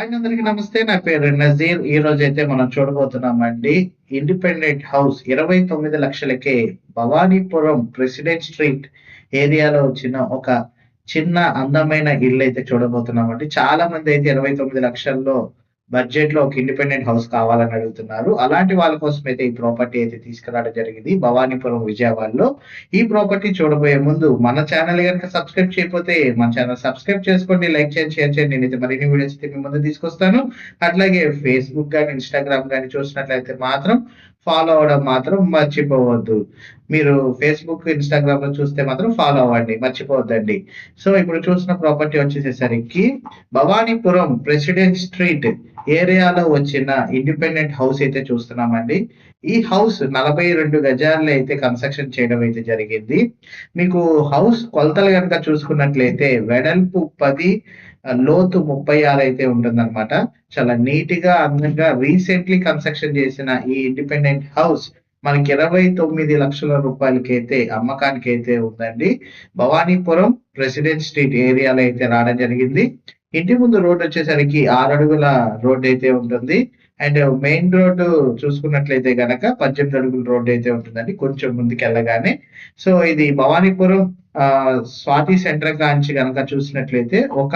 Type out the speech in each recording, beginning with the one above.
అందరికి నమస్తే నా పేరు నజీర్. ఈ రోజు అయితే మనం చూడబోతున్నామండి. ఇండిపెండెంట్ హౌస్ ఇరవై తొమ్మిది లక్షలకే భవానీపురం ప్రెసిడెంట్ స్ట్రీట్ ఏరియాలో వచ్చిన ఒక చిన్న అందమైన ఇల్లు అయితే చూడబోతున్నామండి. చాలా మంది అయితే ఇరవై తొమ్మిది లక్షల్లో బడ్జెట్లో ఒక ఇండిపెండెంట్ హౌస్ కావాలని అడుగుతున్నారు. అలాంటి వాళ్ళ కోసం అయితే ఈ ప్రాపర్టీ అయితే తీసుకురావడం జరిగింది. భవానీపురం విజయవాడలో. ఈ ప్రాపర్టీ చూడబోయే ముందు మన ఛానల్ కనుక సబ్స్క్రైబ్ చేయకపోతే మన ఛానల్ సబ్స్క్రైబ్ చేసుకోండి లైక్ చేయండి షేర్ చేయండి. నేనైతే మరిన్ని వీడియోస్ అయితే మీ ముందు తీసుకొస్తాను. అట్లాగే ఫేస్బుక్ కానీ ఇన్స్టాగ్రామ్ కానీ చూసినట్లయితే మాత్రం ఫాలో అవడం మాత్రం మర్చిపోవద్దు. మీరు ఫేస్బుక్ ఇన్స్టాగ్రామ్లో చూస్తే మాత్రం ఫాలో అవ్వండి మర్చిపోవద్దండి. సో ఇప్పుడు చూసిన ప్రాపర్టీ వచ్చేసేసరికి భవానీపురం ప్రెసిడెంట్ స్ట్రీట్ ఏరియాలో వచ్చిన ఇండిపెండెంట్ హౌస్ అయితే చూస్తున్నామండి. ఈ హౌస్ నలభై రెండు గజాల్లో అయితే కన్స్ట్రక్షన్ చేయడం అయితే జరిగింది. మీకు హౌస్ కొలతలు కనుక చూసుకున్నట్లయితే వెడల్పు పది లోతు ముప్పై ఆరు అయితే ఉంటుందన్నమాట. చాలా నీట్గా అందంగా రీసెంట్లీ కన్స్ట్రక్షన్ చేసిన ఈ ఇండిపెండెంట్ హౌస్ మనకి ఇరవై తొమ్మిది లక్షల రూపాయలకి అయితే అమ్మకానికి అయితే ఉందండి. భవానీపురం ప్రెసిడెంట్ స్ట్రీట్ ఏరియాలో అయితే రావడం జరిగింది. ఇంటి ముందు రోడ్ వచ్చేసరికి ఆరు అడుగుల రోడ్ అయితే ఉంటుంది. అండ్ మెయిన్ రోడ్ చూసుకున్నట్లయితే గనక పద్దెనిమిది అడుగుల రోడ్ అయితే ఉంటుందండి కొంచెం ముందుకు వెళ్ళగానే సో ఇది భవానీపురం స్వాతి సెంటర్ కాంచి గనక చూసినట్లయితే ఒక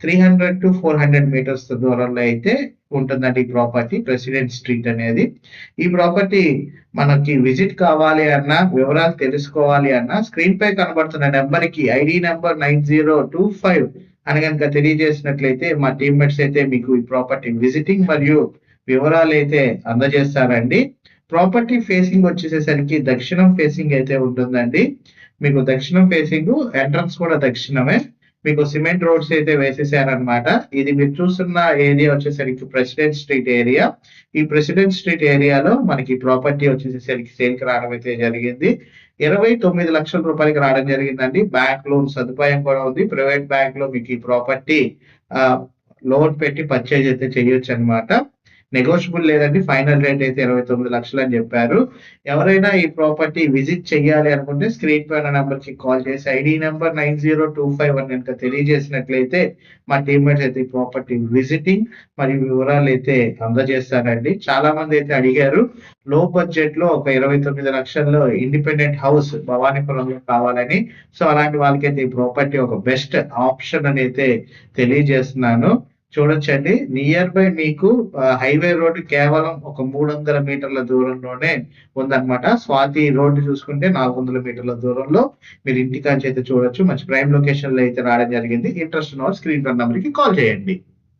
three hundred to four hundred meters దూరంలో అయితే ఉంటుందండి ఈ ప్రాపర్టీ ప్రెసిడెంట్ స్ట్రీట్ అనేది. ఈ ప్రాపర్టీ మనకి విజిట్ కావాలి అన్నా వివరాలు తెలుసుకోవాలి అన్నా స్క్రీన్ పై కనబడుతున్న నెంబర్కి ID number nine zero two five అని కనుక తెలియజేసినట్లయితే మా టీమ్మేట్స్ అయితే మీకు ఈ ప్రాపర్టీ విజిటింగ్ మరియు వివరాలు అయితే అందజేస్తారండి. ప్రాపర్టీ ఫేసింగ్ వచ్చేసేసరికి దక్షిణం ఫేసింగ్ అయితే ఉంటుందండి. మీకు దక్షిణం ఫేసింగ్ ఎంట్రన్స్ కూడా దక్షిణమే. మీకు సిమెంట్ రోడ్స్ అయితే వేసేసారనమాట ఇది మీరు చూస్తున్న ఏరియా వచ్చేసరికి ప్రెసిడెంట్ స్ట్రీట్ ఏరియా. ఈ ప్రెసిడెంట్ స్ట్రీట్ ఏరియాలో మనకి ప్రాపర్టీ వచ్చేసరికి సేల్ రావడం అయితే జరిగింది. ఇరవై తొమ్మిది లక్షల రూపాయలకి రావడం జరిగిందండి. బ్యాంక్ లోన్ సదుపాయం కూడా ఉంది. ప్రైవేట్ బ్యాంక్లో మీకు ఈ ప్రాపర్టీ లోన్ పెట్టి పర్చేజ్ అయితే చేయొచ్చు అనమాట నెగోషియబుల్ లేదండి. ఫైనల్ రేట్ అయితే ఇరవై తొమ్మిది లక్షలు అని చెప్పారు. ఎవరైనా ఈ ప్రాపర్టీ విజిట్ చేయాలి అనుకుంటే స్క్రీన్ పైన నెంబర్కి కాల్ చేసి ID number nine zero two five అని కనుక తెలియజేసినట్లయితే మా టీమ్మేట్స్ అయితే ఈ ప్రాపర్టీ విజిటింగ్ మరియు వివరాలు అయితే అందజేస్తారండి. చాలా మంది అయితే అడిగారు లో బడ్జెట్లో ఒక ఇరవై తొమ్మిది లక్షల్లో ఇండిపెండెంట్ హౌస్ భవానీపురంలో కావాలని. సో అలాంటి వాళ్ళకైతే ఈ ప్రాపర్టీ ఒక బెస్ట్ ఆప్షన్ అని అయితే తెలియజేస్తున్నాను. చూడొచ్చండి. నియర్ బై మీకు హైవే రోడ్డు కేవలం ఒక మూడు వందల మీటర్ల దూరంలోనే ఉందన్నమాట. స్వాతి రోడ్డు చూసుకుంటే నాలుగు వందల మీటర్ల దూరంలో మీరు ఇంటికాంచి అయితే చూడొచ్చు. మంచి ప్రైమ్ లొకేషన్లో అయితే రావడం జరిగింది. ఇంట్రెస్ట్ ఉన్న స్క్రీన్ నెంబర్కి కాల్ చేయండి.